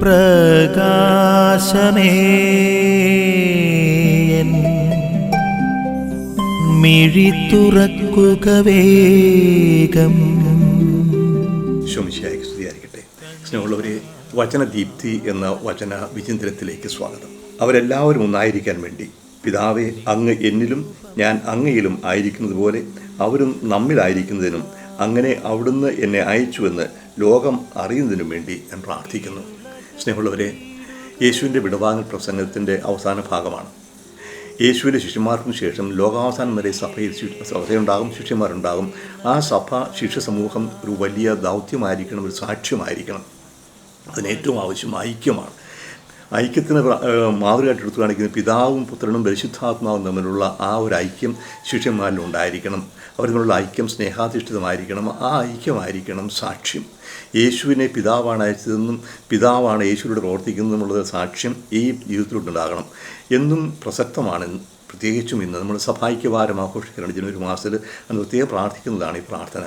പ്രകാശമേ. മിഴി തുറക്കുക വേഗം. ശോമിശിയായി സ്നേഹമുള്ളവരെ വചനദീപ്തി എന്ന വചന വിചിന്തനത്തിലേക്ക് സ്വാഗതം. അവരെല്ലാവരും ഒന്നായിരിക്കാൻ വേണ്ടി പിതാവെ അങ്ങ് എന്നിലും ഞാൻ അങ്ങയിലും ആയിരിക്കുന്നത് പോലെ അവരും നമ്മിലായിരിക്കുന്നതിനും അങ്ങനെ അവിടുന്ന് എന്നെ അയച്ചുവെന്ന് ലോകം അറിയുന്നതിനും വേണ്ടി ഞാൻ പ്രാർത്ഥിക്കുന്നു. സ്നേഹമുള്ളവരെ യേശുവിന്റെ വിടവാങ്ങൽ പ്രസംഗത്തിന്റെ അവസാന ഭാഗമാണ്. യേശുവിന്റെ ശിഷ്യന്മാർക്കും ശേഷം ലോകാവസാനം വരെ സഭയിൽ സഭയുണ്ടാകും ശിഷ്യന്മാരുണ്ടാകും. ആ സഭ ശിഷ്യ സമൂഹം ഒരു വലിയ ദൗത്യമായിരിക്കണം ഒരു സാക്ഷ്യമായിരിക്കണം. അതിനേറ്റവും ആവശ്യം ഐക്യമാണ്. ഐക്യത്തിന് മാതൃകയായിട്ട് എടുത്തു കാണിക്കുന്ന പിതാവും പുത്രനും പരിശുദ്ധാത്മാവും തമ്മിലുള്ള ആ ഒരു ഐക്യം ശിഷ്യന്മാരിൽ ഉണ്ടായിരിക്കണം അവർ തമ്മിലുള്ള ഐക്യം സ്നേഹാധിഷ്ഠിതമായിരിക്കണം. ആ ഐക്യമായിരിക്കണം സാക്ഷ്യം. യേശുവിനെ പിതാവാണ് അയച്ചതെന്നും പിതാവാണ് യേശുവിലൂടെ പ്രവർത്തിക്കുന്നതെന്നുള്ളത് സാക്ഷ്യം ഈ ജീവിതത്തിലുണ്ടാകണം. എന്നും പ്രസക്തമാണ് പ്രത്യേകിച്ചും ഇന്ന് നമ്മൾ സഭായിക്യവാരം ആഘോഷിക്കുകയാണ് ജനുവരി മാസത്തിൽ പ്രത്യേകം പ്രാർത്ഥിക്കുന്നതാണ് ഈ പ്രാർത്ഥന.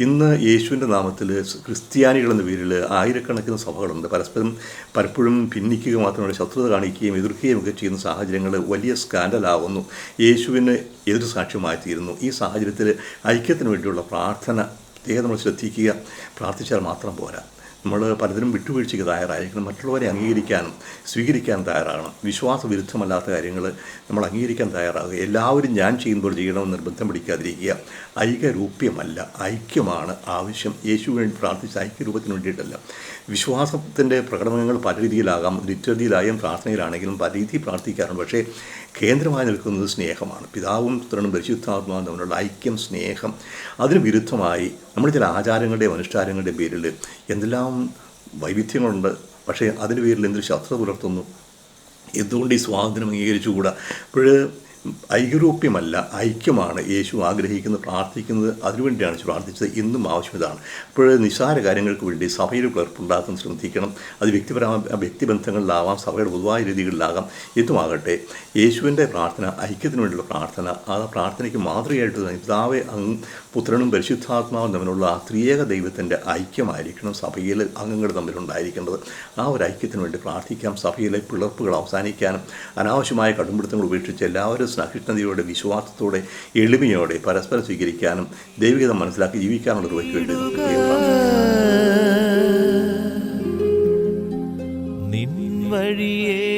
ഇന്ന് യേശുവിന്റെ നാമത്തിൽ ക്രിസ്ത്യാനികൾ എന്ന പേരിൽ ആയിരക്കണക്കിന് സഭകളുണ്ട്. പരസ്പരം പലപ്പോഴും ഭിന്നിക്കുക മാത്രമല്ല ശത്രുത കാണിക്കുകയും എതിർക്കുകയും ഒക്കെ ചെയ്യുന്ന സാഹചര്യങ്ങൾ വലിയ സ്കാൻഡലാകുന്നു യേശുവിന് എതിർ സാക്ഷ്യമായി തീരുന്നു ഈ സാഹചര്യത്തിൽ ഐക്യത്തിന് വേണ്ടിയുള്ള പ്രാർത്ഥന പ്രത്യേകം നമ്മൾ ശ്രദ്ധിക്കുക. പ്രാർത്ഥിച്ചാൽ മാത്രം പോരാ. നമ്മൾ പലതിനും വിട്ടുവീഴ്ചയ്ക്ക് തയ്യാറായിരിക്കണം. മറ്റുള്ളവരെ അംഗീകരിക്കാനും സ്വീകരിക്കാനും തയ്യാറാകണം. വിശ്വാസ വിരുദ്ധമല്ലാത്ത കാര്യങ്ങൾ നമ്മൾ അംഗീകരിക്കാൻ തയ്യാറാകുക. എല്ലാവരും ഞാൻ ചെയ്യുമ്പോൾ ചെയ്യണമെന്ന് നിർബന്ധം പിടിക്കാതിരിക്കുക. ഐക്യരൂപ്യമല്ല. ഐക്യമാണ് ആവശ്യം. യേശു വേണ്ടി പ്രാർത്ഥിച്ച ഐക്യരൂപത്തിന് വേണ്ടിയിട്ടല്ല. വിശ്വാസത്തിന്റെ പ്രകടനങ്ങൾ പല രീതിയിലാകാം. ലിറ്ററിയിലായും പ്രാർത്ഥനയിലാണെങ്കിലും പല രീതിയിൽ പ്രാർത്ഥിക്കാറുണ്ട്. പക്ഷേ കേന്ദ്രമായി നിൽക്കുന്നത് സ്നേഹമാണ്. പിതാവും പുത്രനും പരിശുദ്ധാത്മാവും തമ്മിലുള്ള ഐക്യം സ്നേഹം അതിന് വിരുദ്ധമായി നമ്മൾ ചില ആചാരങ്ങളുടെയും അനുഷ്ഠാനങ്ങളുടെയും പേരിൽ എന്തെല്ലാം വൈവിധ്യങ്ങളുണ്ട്. പക്ഷേ അതിന്റെ പേരിൽ എന്തൊരു ശത്രുത പുലർത്തുന്നു? എന്തുകൊണ്ട് ഈ സ്വാതന്ത്ര്യം അംഗീകരിച്ചുകൂടാ? അപ്പോൾ ഐക്യരൂപ്യമല്ല ഐക്യമാണ് യേശു ആഗ്രഹിക്കുന്നത് പ്രാർത്ഥിക്കുന്നത് അതിനുവേണ്ടിയാണ് പ്രാർത്ഥിച്ചത് ഇന്നും ആവശ്യം ഇതാണ് അപ്പോൾ നിസ്സാര കാര്യങ്ങൾക്ക് വേണ്ടി സഭയിൽ ക്ലർപ്പുണ്ടാക്കാൻ ശ്രദ്ധിക്കണം. അത് വ്യക്തിപരമായ വ്യക്തിബന്ധങ്ങളിലാവാം സഭയുടെ പൊതുവായ രീതികളിലാകാം. എന്തുമാകട്ടെ യേശുവിന്റെ പ്രാർത്ഥന ഐക്യത്തിന് വേണ്ടിയുള്ള പ്രാർത്ഥന ആ പ്രാർത്ഥനയ്ക്ക് മാതൃകയായിട്ട് പിതാവെ അങ്ങ് പുത്രനും പരിശുദ്ധാത്മാവും തമ്മിലുള്ള ആ ത്രിയേക ദൈവത്തിന്റെ ഐക്യമായിരിക്കണം സഭയിലെ അംഗങ്ങൾ തമ്മിലുണ്ടായിരിക്കേണ്ടത്. ആ ഒരു ഐക്യത്തിന് വേണ്ടി പ്രാർത്ഥിക്കാം. സഭയിലെ പിളർപ്പുകൾ അവസാനിക്കാനും അനാവശ്യമായ കടുംപിടുത്തങ്ങൾ ഉപേക്ഷിച്ച് എല്ലാവരും സഹിഷ്ണുതയോടെ വിശ്വാസത്തോടെ എളിമയോടെ പരസ്പരം സ്വീകരിക്കാനും ദൈവികത മനസ്സിലാക്കി ജീവിക്കാനുള്ള ഒരു വഴിക്ക് വേണ്ടി വഴിയേ